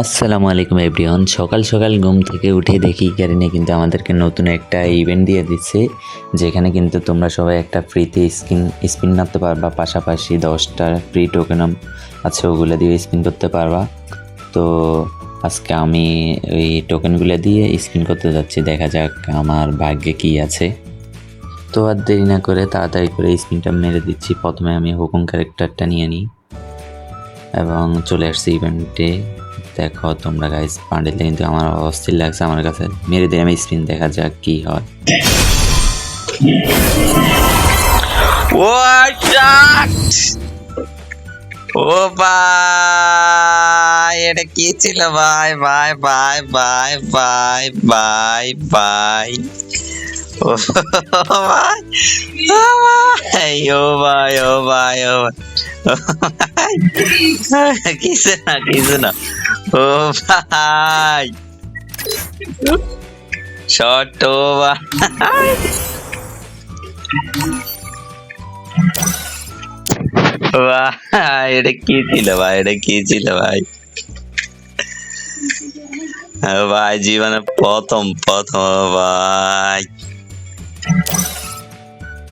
আসসালামু আলাইকুম এভরিওয়ান। সকাল সকাল ঘুম থেকে উঠে দেখি ক্যারিনে কিন্তু আমাদেরকে নতুন একটা ইভেন্ট দিয়ে দিচ্ছে, যেখানে কিন্তু তোমরা সবাই একটা ফ্রিতে স্কিন স্পিন মারতে পারবা, পাশাপাশি দশটা ফ্রি টোকেন আছে, ওগুলো দিয়ে স্পিন করতে পারবা। তো আজকে আমি ওই টোকেনগুলো দিয়ে স্পিন করতে যাচ্ছি, দেখা যাক আমার ভাগ্যে কী আছে। তো আর দেরি না করে তাড়াতাড়ি করে স্পিনটা মেরে দিচ্ছি। প্রথমে আমি হুকুম ক্যারেক্টারটা নিয়ে নিই। এবং চলে আসছি ইভেন্টে দেখো তোমরা গাইস পান্ডেলটা কিন্তু আমার অস্থির লাগছে আমার কাছে। মেরে দিলাম স্পিন দেখা যাক কি হয়। ও শট ভাই, এটা কি ছিল? ভাই ভাই ভাই ভাই ভাই ভাই ভাই। ও ভাই ও ভাই ও ভাই, ও ও না কিছু না? ও ভাই। শট ও ভাই ভাই এটা কি ছিল ভাই? এটা কি ছিল ভাই? ভাই, জীবনে প্রথম প্রথম ভাই।